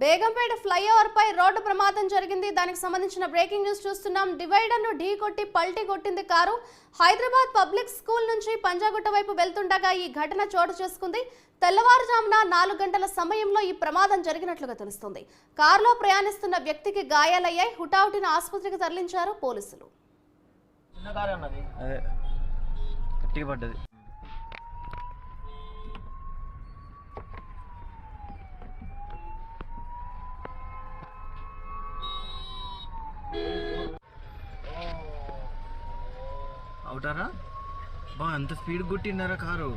Begumpet flyover పై road ప్రమాదం జరిగింది. దానికి సంబంధించిన బ్రేకింగ్ న్యూస్ చూస్తున్నాం. డివైడర్ను ఢీ కొట్టి పల్టీ కొట్టింది కారు. హైదరాబాద్ పబ్లిక్ స్కూల్ నుంచి పంజాగుట్ట వైపు వెళ్తుండగా ఈ ఘటన చోటు చేసుకుంది. తెల్లవారుజామున నాలుగు గంటల సమయంలో ఈ ప్రమాదం జరిగినట్లుగా తెలుస్తుంది. కారులో ప్రయాణిస్తున్న వ్యక్తికి గాయాలయ్యాయి. హుటాహుటిన ఆసుపత్రికి తరలించారు పోలీసులు. అవుతారా బా ఎంత స్పీడ్ కొట్టినారా కారు?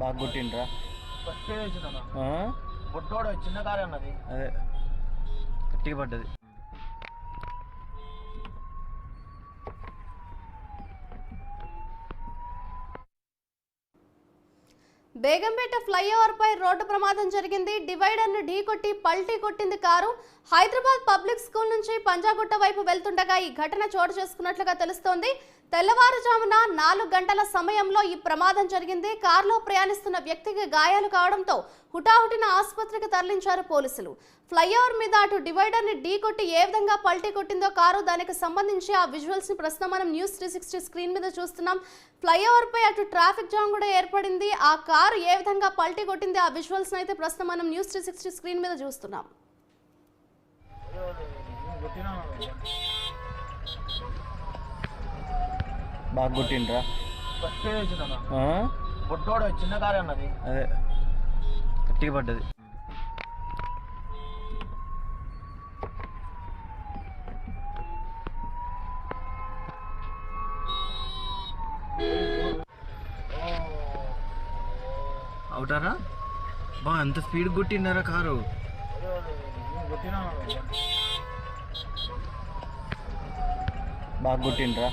బాగా కొట్టిండ్రా. చిన్న కారు అన్నది. అదే గట్టిగా పడ్డది. బేగంపేట ఫ్లైఓవర్పై రోడ్డు ప్రమాదం జరిగింది. డివైడర్ను ఢీ ఢీకొట్టి పల్టీ కొట్టింది కారు. హైదరాబాద్ పబ్లిక్ స్కూల్ నుంచి పంజాగుట్ట వైపు వెళ్తుండగా ఈ ఘటన చోటు చేసుకున్నట్లుగా తెలుస్తోంది. తెల్లవారుజామున నాలుగు గంటల సమయంలో ఈ ప్రమాదం జరిగింది. కారులో ప్రయాణిస్తున్న వ్యక్తికి గాయాలు కావడంతో హుటాహుటిన ఆసుపత్రికి తరలించారు పోలీసులు. ఫ్లైఓవర్ మీద అటు డివైడర్ని ఢీకొట్టి ఏ విధంగా పల్టీ కొట్టిందో కారు దానికి సంబంధించి ఆ విజువల్స్ని ప్రస్తుతం మనం న్యూస్ త్రీ సిక్స్టీ స్క్రీన్ మీద చూస్తున్నాం. ఫ్లైఓవర్ పై అటు ట్రాఫిక్ జామ్ కూడా ఏర్పడింది. ఆ కారు ఏ విధంగా పల్టీ కొట్టింది ఆ విజువల్స్ అయితే ప్రస్తుతం మనం న్యూస్ త్రీ సిక్స్టీ స్క్రీన్ మీద చూస్తున్నాం. బాగా కొట్టిండ్రా? ఫస్ట్ చిన్న కారు అన్నది అదే. గట్టిగా పడ్డది. అవుతారా? బా ఎంత స్పీడ్ కొట్టిండారా కారు? బాగా కొట్టిండ్రా.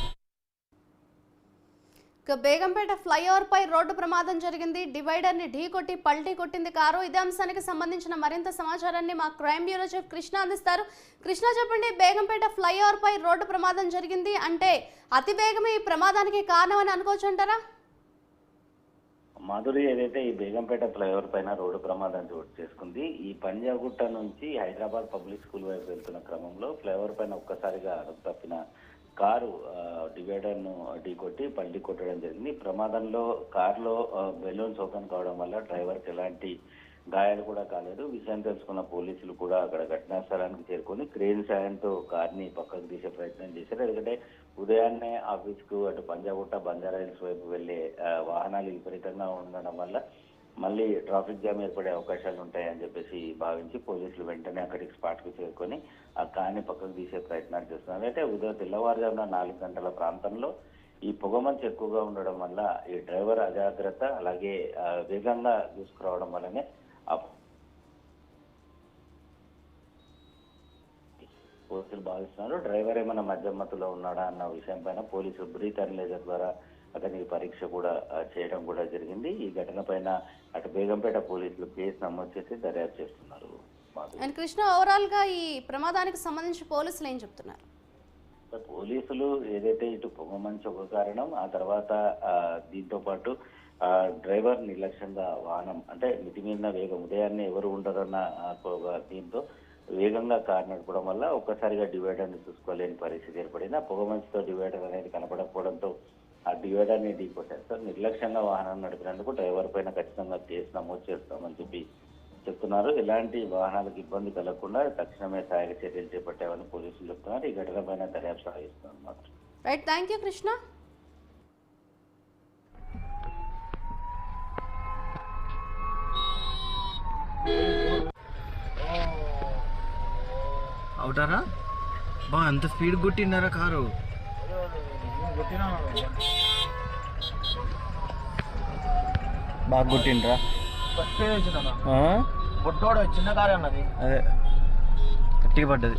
బేగంపేట ఫ్లైఓవర్ పై రోడ్డు ప్రమాదం జరిగింది. డివైడర్ని ఢీకొట్టి పల్టీ కొట్టింది కారు. ఇదే అంశానికి సంబంధించిన మరింత సమాచారాన్ని మా క్రైమ్ బ్యూరో చీఫ్ కృష్ణ అందిస్తారు. కృష్ణ చెప్పండి బేగంపేట ఫ్లైఓవర్ పై రోడ్డు ప్రమాదం జరిగింది అంటే అతి వేగమే ఈ ప్రమాదానికి కారణం అని అనుకోవచ్చు అంటారా? మాధురి ఏదైతే ఈ బేగంపేట ఫ్లైఓవర్ పైన రోడ్డు ప్రమాదం చోటు చేసుకుంది ఈ పంజాగుట్ట నుంచి హైదరాబాద్ పబ్లిక్ స్కూల్ వైపు వెళ్తున్న క్రమంలో ఫ్లైఓవర్ పైన ఒక్కసారిగా అదుపు తప్పిన కారు డివైడర్ను ఢీకొట్టి పల్లి కొట్టడం జరిగింది. ప్రమాదంలో కారులో బెలూన్స్ ఓపెన్ కావడం వల్ల డ్రైవర్కి ఎలాంటి గాయాలు కూడా కాలేదు. విషయం తెలుసుకున్న పోలీసులు కూడా అక్కడ ఘటనా స్థలానికి చేరుకొని క్రేన్ సాయంతో కార్ని పక్కకు తీసే ప్రయత్నం చేశారు. ఎందుకంటే ఉదయాన్నే ఆఫీస్కు అటు పంజాగుట్ట బంజారా హిల్స్ వైపు వెళ్ళే వాహనాలు విపరీతంగా ఉండడం వల్ల మళ్ళీ ట్రాఫిక్ జామ్ ఏర్పడే అవకాశాలు ఉంటాయని చెప్పేసి భావించి పోలీసులు వెంటనే అక్కడికి స్పాట్కు చేరుకొని ఆ కార్ని పక్కకు తీసే ప్రయత్నాలు చేస్తున్నారు. అయితే ఉదయం తెల్లవారుజామున నాలుగు గంటల ప్రాంతంలో ఈ పొగమంచు ఎక్కువగా ఉండడం వల్ల ఈ డ్రైవర్ అజాగ్రత్త అలాగే వేగంగా దూసుకురావడం వల్లనే ఆ పోలీసులు భావిస్తున్నారు. డ్రైవర్ ఏమైనా మధ్యమత్తులో ఉన్నాడా అన్న విషయం పైన పోలీసులు బ్రీత్ అనలేజర్ ద్వారా అతనికి పరీక్ష కూడా చేయడం కూడా జరిగింది. ఈ ఘటన పైన అటు బేగంపేట పోలీసులు కేసు నమోదు చేసి దర్యాప్తు చేస్తున్నారు. అండ్ కృష్ణ ఓవరాల్గా ఈ ప్రమాదానికి సంబంధించి పోలీసులు ఏం చెప్తున్నారు? పోలీసులు ఏదైతే ఇటు పొగ మంచి ఒక కారణం ఆ తర్వాత దీంతో పాటు ఆ, డ్రైవర్ నిర్లక్ష్యంగా వాహనం అంటే మితిమీరిన వేగం ఉదయాన్నే ఎవరు ఉండరన్న దీంతో వేగంగా కారు నడపడం వల్ల ఒక్కసారిగా డివైడర్ని చూసుకోలేని పరిస్థితి ఏర్పడింది. ఆ పొగ మంచుతో డివైడర్ అనేది కనపడకపోవడంతో ఆ డివైడర్ని ఢీకొట్టారు సార్ నిర్లక్ష్యంగా వాహనం నడిపినందుకు డ్రైవర్ పైన ఖచ్చితంగా కేసు నమోదు చేస్తామని చెప్పి చెప్తున్నారు. ఎలాంటి వాహనాలకు ఇబ్బంది కలగకుండా తక్షణమే సహాయక చర్యలు చేపట్టామని పోలీసులు చెప్తున్నారు. ఈ ఘటన పైన దర్యాప్తు సాగిస్తున్నారు మాత్రం. Right thank you Krishna. అవుతారా? బా ఎంత స్పీడ్ కొట్టినారా కారు? బాగా కొట్టిండ్రా ఫస్ట్ ఆ? బొట్టోడు చిన్న కారు అన్నది. అదే. గట్టిగా పడ్డది.